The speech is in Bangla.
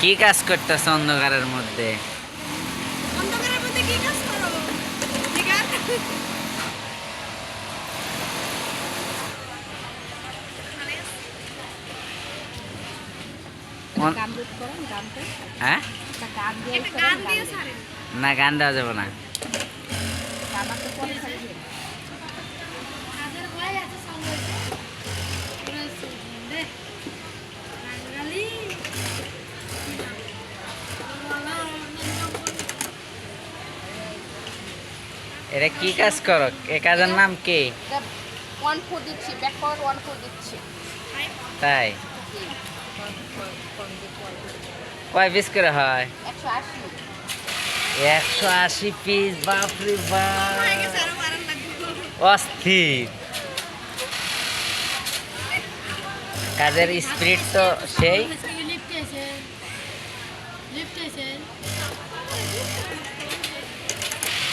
কি কাজ করতেছ অন্ধকারের মধ্যে? অন্ধকারের কি কাজ করো হ্যাঁ? না গান দেওয়া যাবে না। এটা কি কাজ করো? এ কাজের নাম কি? ওয়ান ফোর দিচ্ছি ব্যাক ফরওয়ার্ড ওয়ান ফোর দিচ্ছি তাই? কয় পিস করে হয়? একশো আশি। পিস বাপরে হয়ে বাপ। গেছে আরও মারান লাগবে অস্থির। কাজের স্পিরিট তো সেই। লিফট আছে লিফট আছে